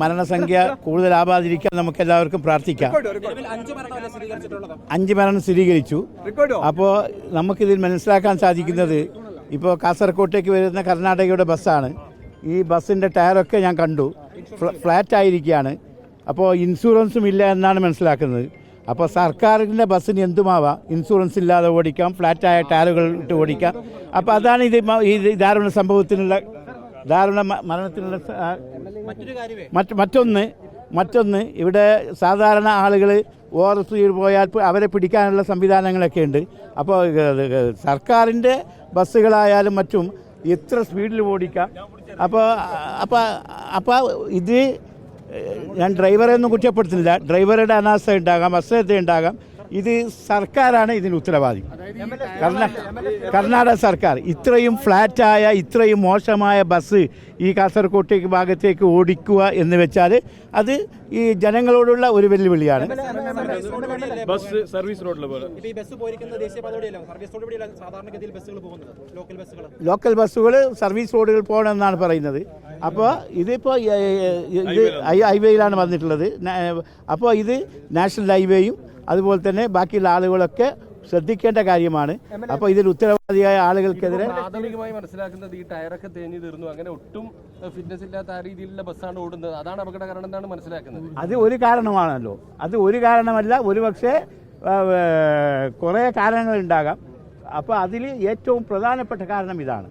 മരണസംഖ്യ കൂടുതലാവാതിരിക്കാൻ നമുക്ക് എല്ലാവർക്കും പ്രാർത്ഥിക്കാം അഞ്ച് മരണം സ്ഥിരീകരിച്ചു. അപ്പോൾ നമുക്കിതിൽ മനസ്സിലാക്കാൻ സാധിക്കുന്നത് ഇപ്പോൾ കാസർകോട്ടേക്ക് വരുന്ന കർണാടകയുടെ ബസ്സാണ്. ഈ ബസ്സിന്റെ ടയറൊക്കെ ഞാൻ കണ്ടു. ഫ്ലാറ്റ് ആയിരിക്കുകയാണ് അപ്പോൾ ഇൻഷുറൻസും ഇല്ല എന്നാണ് മനസ്സിലാക്കുന്നത്. അപ്പോൾ സർക്കാരിന്റെ ബസ്സിന് എന്തുമാവാം? ഇൻഷുറൻസ് ഇല്ലാതെ ഓടിക്കാം. ഫ്ലാറ്റായ ടയറുകൾ ഇട്ട് ഓടിക്കാം. അപ്പോൾ അതാണ് ഇത് ഈ ദാരുണ സംഭവത്തിനുള്ള ദാരുണ മരണത്തിനുള്ള മറ്റ് മറ്റൊന്ന് മറ്റൊന്ന് ഇവിടെ സാധാരണ ആളുകൾ ഓവർ സ്പീഡ് പോയാൽ പ് അവരെ പിടിക്കാനുള്ള സംവിധാനങ്ങളൊക്കെ ഉണ്ട് അപ്പോൾ സർക്കാരിന്റെ ബസ്സുകളായാലും മറ്റും എത്ര സ്പീഡിൽ ഓടിക്കാം. അപ്പോൾ അപ്പോൾ അപ്പോൾ ഇത് ഞാൻ ഡ്രൈവറെ ഒന്നും കുറ്റപ്പെടുത്തുന്നില്ല. ഡ്രൈവറുടെ അനാസ്ഥ ഉണ്ടാകാം അശ്രദ്ധ ഉണ്ടാകാം. ഇത് സർക്കാരാണ് ഇതിന് ഉത്തരവാദി. കർണാടക സർക്കാർ ഇത്രയും ഫ്ലാറ്റായ ഇത്രയും മോശമായ ബസ് ഈ കാസർകോട്ടേക്ക് ഭാഗത്തേക്ക് ഓടിക്കുക എന്ന് വെച്ചാൽ അത് ഈ ജനങ്ങളോടുള്ള ഒരു വെല്ലുവിളിയാണ്. ബസ് സർവീസ് റോഡിൽ പോലെ. ഈ ബസ് പോയിരിക്കുന്നത് ദേശീയപാതയോടെയല്ല സർവീസ് റോഡുകൂടിയല്ല സാധാരണഗതിയിൽ ബസ്സുകൾ പോകുന്നത് ലോക്കൽ ബസ്സുകൾ ലോക്കൽ ബസ്സുകൾ സർവീസ് റോഡുകൾ പോകണമെന്നാണ് പറയുന്നത്. അപ്പോൾ ഇതിപ്പോൾ ഇത് ഹൈവേയിലാണ് വന്നിട്ടുള്ളത്. അപ്പോൾ ഇത് നാഷണൽ ഹൈവേയും അതുപോലെ തന്നെ ബാക്കിയുള്ള ആളുകളൊക്കെ ശ്രദ്ധിക്കേണ്ട കാര്യമാണ്. അപ്പൊ ഇതിൽ ഉത്തരവാദിയായ ആളുകൾക്കെതിരെ പ്രാഥമികമായി മനസ്സിലാക്കുന്നത് ഈ ടയറൊക്കെ തേഞ്ഞു തീർന്നു. അങ്ങനെ ഒട്ടും ഫിറ്റ്നസ് ഇല്ലാത്ത ആ രീതിയിലുള്ള ബസ്സാണ് ഓടുന്നത്. അതാണ് അപകട കാരണം എന്നാണ് മനസ്സിലാക്കുന്നത്. അത് ഒരു കാരണമാണല്ലോ. അത് ഒരു കാരണമല്ല ഒരു പക്ഷേ കാരണങ്ങൾ ഉണ്ടാകാം. അപ്പോൾ അതിൽ ഏറ്റവും പ്രധാനപ്പെട്ട കാരണം ഇതാണ്.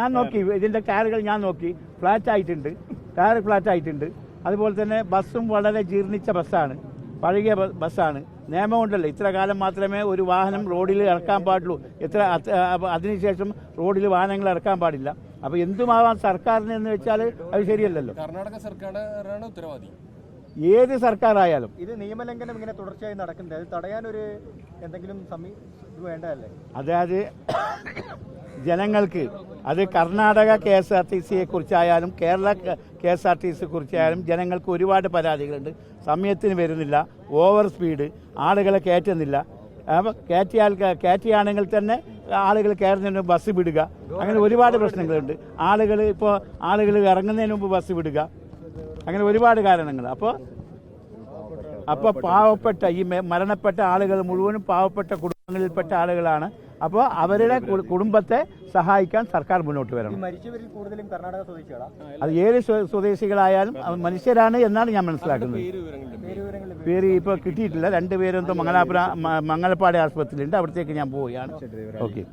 ഞാൻ നോക്കി ഇതിന്റെ ടയറുകൾ ഞാൻ നോക്കി. ഫ്ലാറ്റ് ആയിട്ടുണ്ട് ടയർ ഫ്ലാറ്റ് ആയിട്ടുണ്ട് അതുപോലെ തന്നെ ബസ്സും വളരെ ജീർണിച്ച ബസ്സാണ്. പഴകിയ ബസ്സാണ്. നിയമമുണ്ടല്ലോ. ഇത്ര കാലം മാത്രമേ ഒരു വാഹനം റോഡിൽ ഇറക്കാൻ പാടുള്ളൂ. എത്ര അതിനുശേഷം റോഡിൽ വാഹനങ്ങൾ ഇറക്കാൻ പാടില്ല. അപ്പോൾ എന്തുമാവാം സർക്കാരിന് എന്ന് വെച്ചാൽ അത് ശരിയല്ലല്ലോ. കർണാടക സർക്കാരാണ് ഉത്തരവാദി. ഏത് സർക്കാരായാലും. ഇത് നിയമലംഘനം ഇങ്ങനെ തുടർച്ചയായി നടക്കുന്നത് അത് തടയാൻ ഒരു എന്തെങ്കിലും സമീ ഇത് വേണ്ടതല്ലേ? അതായത് ജനങ്ങൾക്ക് അത് Karnataka K S R T സിയെ കുറിച്ചായാലും Kerala K S R T സിയെ കുറിച്ചായാലും ജനങ്ങൾക്ക് ഒരുപാട് പരാതികളുണ്ട്. സമയത്തിന് വരുന്നില്ല ഓവർ സ്പീഡ് ആളുകളെ കയറ്റുന്നില്ല. അപ്പം കയറ്റിയാൽ കയറ്റിയാണെങ്കിൽ തന്നെ ആളുകൾ കയറുന്നതിന് മുമ്പ് ബസ് വിടുക. അങ്ങനെ ഒരുപാട് പ്രശ്നങ്ങളുണ്ട്. ആളുകൾ ഇപ്പോൾ ആളുകൾ ഇറങ്ങുന്നതിന് മുമ്പ് ബസ് വിടുക. അങ്ങനെ ഒരുപാട് കാരണങ്ങൾ. അപ്പോൾ അപ്പോൾ പാവപ്പെട്ട ഈ മരണപ്പെട്ട ആളുകൾ മുഴുവനും പാവപ്പെട്ട കുടുംബങ്ങളിൽപ്പെട്ട ആളുകളാണ്. അപ്പോൾ അവരുടെ കുടുംബത്തെ സഹായിക്കാൻ സർക്കാർ മുന്നോട്ട് ഈ വരണം മരിച്ചവരിൽ കൂടുതലും കർണാടക സ്വദേശികളാ? അത് ഏത് സ്വദേശികളായാലും മനുഷ്യരാണ് എന്നാണ് ഞാൻ മനസ്സിലാക്കുന്നത്. പേര് ഇപ്പോൾ കിട്ടിയിട്ടില്ല. രണ്ട് പേരെന്തോ മംഗലാപുര മംഗലപ്പാടി ആശുപത്രിയിലുണ്ട് അവിടത്തേക്ക് ഞാൻ പോവുകയാണ്. ഓക്കെ.